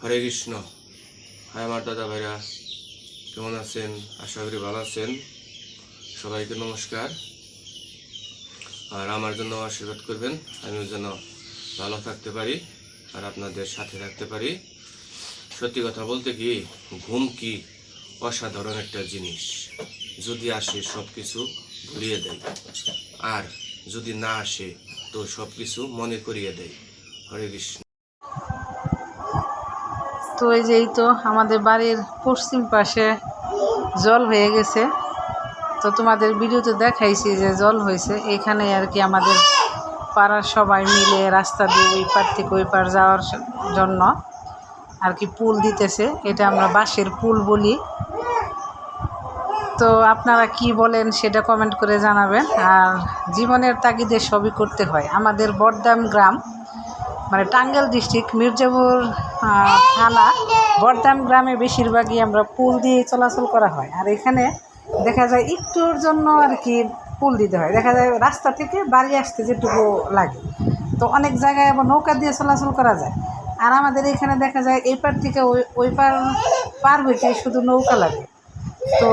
হরে কৃষ্ণ। হায় আমার দাদা ভাইরা, কেমন আছেন? আশা করি ভালো আছেন। সবাইকে নমস্কার। আর আমার জন্য আশীর্বাদ করবেন, আমিও যেন ভালো থাকতে পারি আর আপনাদের সাথে থাকতে পারি। সত্যি কথা বলতে কি, ঘুম কি অসাধারণ একটা জিনিস। যদি আসে সব কিছু ভুলিয়ে দেয়, আর যদি না আসে তো সব কিছু মনে করিয়ে দেয়। হরে কৃষ্ণ। তো এই যে এই তো আমাদের বাড়ির পশ্চিম পাশে জল হয়ে গেছে। তো তোমাদের ভিডিওতে দেখাইছি যে জল হয়েছে। এখানে আর কি আমাদের পাড়ার সবাই মিলে রাস্তা দিয়ে ওই পার থেকে ওই পার যাওয়ার জন্য আর কি পুল দিতেছে। এটা আমরা বাঁশের পুল বলি। তো আপনারা কি বলেন সেটা কমেন্ট করে জানাবেন। আর জীবনের তাগিদে সবই করতে হয়। আমাদের বড়দাম গ্রাম মানে টাঙ্গাইল ডিস্ট্রিক্ট, মির্জাপুর থানা বর্দাম গ্রামে বেশিরভাগই আমরা পুল দিয়ে চলাচল করা হয়। আর এখানে দেখা যায় একটুর জন্য আর কি পুল দিতে হয়। দেখা যায় রাস্তা থেকে বাড়ি আসতে যেটুকু লাগে। তো অনেক জায়গায় আবার নৌকা দিয়ে চলাচল করা যায়। আর আমাদের এখানে দেখা যায় এই পার থেকে ওই ওই পার পার হইতে শুধু নৌকা লাগে। তো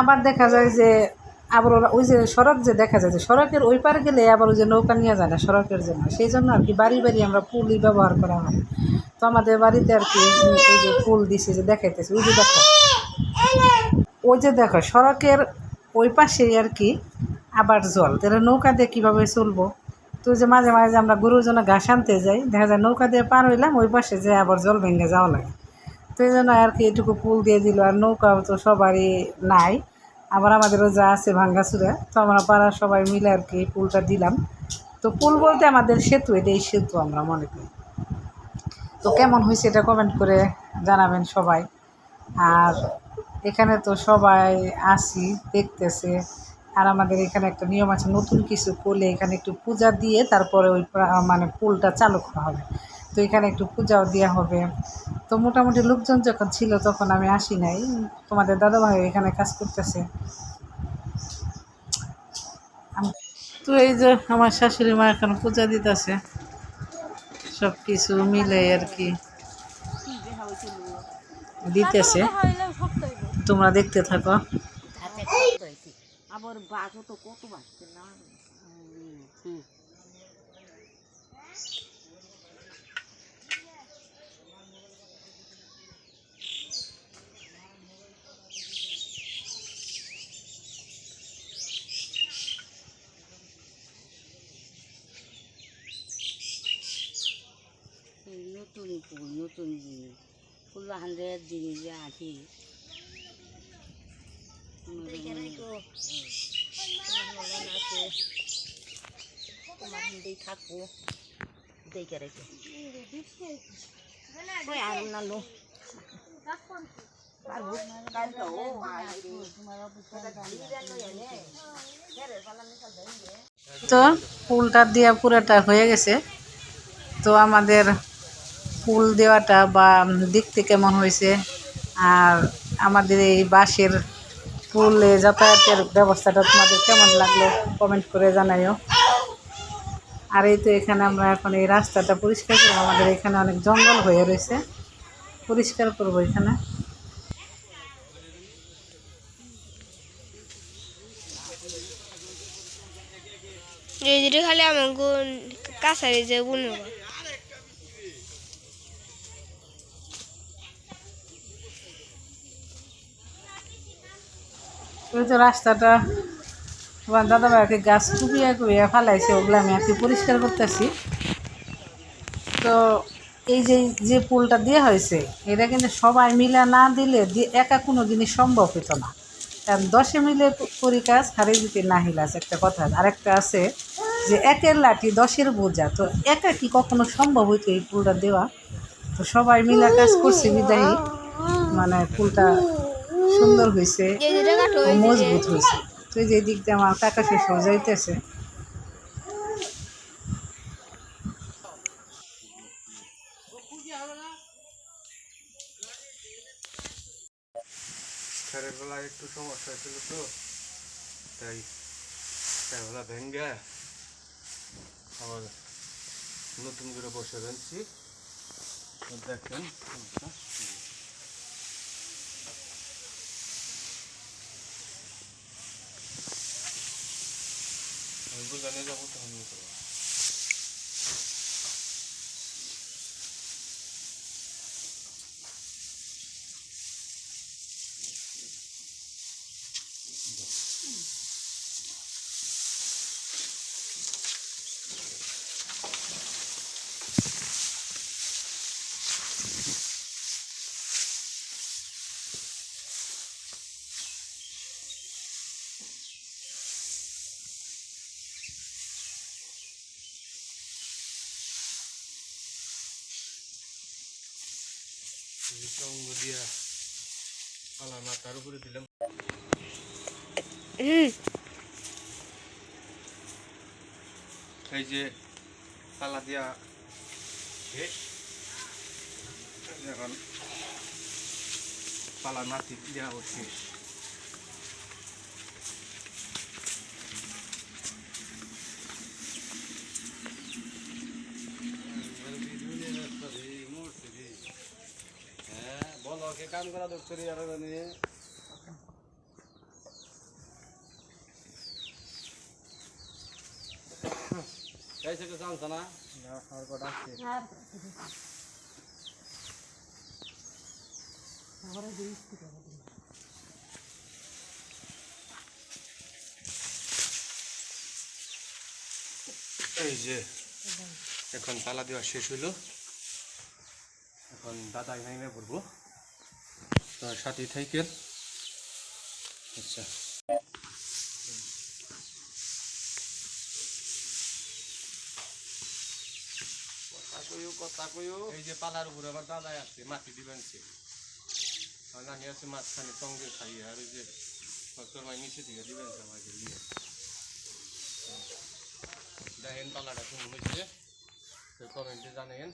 আবার দেখা যায় যে আবার ওরা ওই যে সড়ক যে দেখা যায় যে সড়কের ওই পার গেলে আবার ওই যে নৌকা নিয়ে যায় না সড়কের জন্য। সেই জন্য আর কি বাড়ি বাড়ি আমরা পুলই ব্যবহার করা হয়। তো আমাদের বাড়িতে আর কি এই যে পুল দিছে যে দেখাইতেছে, ওই যে দেখো। ওই যে দেখো, সড়কের ওই পাশেই আর কি আবার জল। তাহলে নৌকা দিয়ে কীভাবে চলবো? তো যে মাঝে মাঝে আমরা গরুর জন্য ঘাস আনতে যাই, দেখা যায় নৌকা দিয়ে পার হইলাম, ওই পাশে যে আবার জল ভেঙে যাওয়া লাগে। তো এই জন্য আর কি এটুকু পুল দিয়ে দিল, আর নৌকা তো সবারই নাই। আবার আমাদেরও যা আছে ভাঙ্গাচুরা, তো আমরা পাড়ার সবাই মিলে আর কি পুলটা দিলাম। তো পুল বলতে আমাদের সেতু এটা এই সেতু আমরা মনে করি। তো কেমন হয়েছে এটা কমেন্ট করে জানাবেন সবাই। আর এখানে তো সবাই আসি, দেখতেছে। আর আমাদের এখানে একটা নিয়ম আছে, নতুন কিছু করলে এখানে একটু পূজা দিয়ে তারপরে ওই মানে পুলটা চালু করা হবে। তো এখানে একটু পূজাও দেওয়া হবে। তো মোটামুটি লোকজন যখন ছিল তখন আমি আসি নাই। তোমাদের দাদাভাই এখানে কাজ করতেছে। তো এই যে আমার শাশুড়ি মা এখন পূজা দিতেছে। সব কিছু মিলে আর কি। দিতেছে। তোমরা দেখতে থাকো। আবার কত নতুন ফুল নতুন জিনিস। ফুল হান্ড্রেড জিনিস যে আছে। তোমার থাকব। দেখে রেখে। আর না লো। পারব? কালকে ও তো ফুলটা দেওয়া পুরাটা হয়ে গেছে। তো আমাদের ফুল দেওয়াটা বা দেখতে কেমন হয়েছে? আর আমাদের এই বাসের ফুলে যাতায়াতের ব্যবস্থাটা তোমাদের কেমন লাগল? কমেন্ট করে জানাইও। আর এই তো এখানে আমরা এখন এই রাস্তাটা পরিষ্কার করব। আমাদের এখানে অনেক জঙ্গল হয়ে রয়েছে। পরিষ্কার করব এখানে। খালি আমাকে কাছারি যে বুনব ওই তো রাস্তাটা তোমার দাদা গাছ কুপিয়া কুপিয়া ফালাইছে, ওগুলো আমি আর কি পরিষ্কার করতেছি। তো এই যে যে পুলটা দেওয়া হয়েছে, এটা কিন্তু সবাই মিলে না দিলে একা কোনো জিনিস সম্ভব হতো না। কারণ দশে মিলে করি কাজ, হারে দিতে না হিলাস একটা কথা। আরেকটা আছে যে একের লাঠি দশের বোঝা, তো একা কি কখনো সম্ভব হইতো এই পুলটা দেওয়া? তো সবাই মিলে কাজ করছে বিদায়ী। মানে ফুলটা সুন্দর হয়েছে মজবুত হয়েছে তো যে দিক দিয়ে আমার কাকা যাইতেছে খেরের বেলা একটু সমস্যা ছিল তো তাই খেরবেলা ভেঙ্গে আবার নতুন করে বসে তো দেখেন আমি বুঝানে যাব তখন করব এই সঙ্গ দিয়া পালা মাথার উপরে দিলাম এই যে পালা দিয়া এখন পালা নাতি দেওয়া শেষ। বলো কে কাম করা দপ্তরি আর জানি कैसे के जान्छ ना এই যে এখন তালা দেওয়া শেষ হইলো এখন দাদা নাইমে পড়বো তো সাথে থাকেন। আচ্ছা। কথা কইও এই যে পালার উপরে আবার দাদাই আছে মাটি দিবেন সে নানি আছে মাঝখানে সঙ্গে খাই আর ওই যে ডক্টর ভাই নিচে দিকে দিবেন আমাকে নিয়ে। দেখেন পালাটা কেমন হয়েছে। কমেন্টে জানেন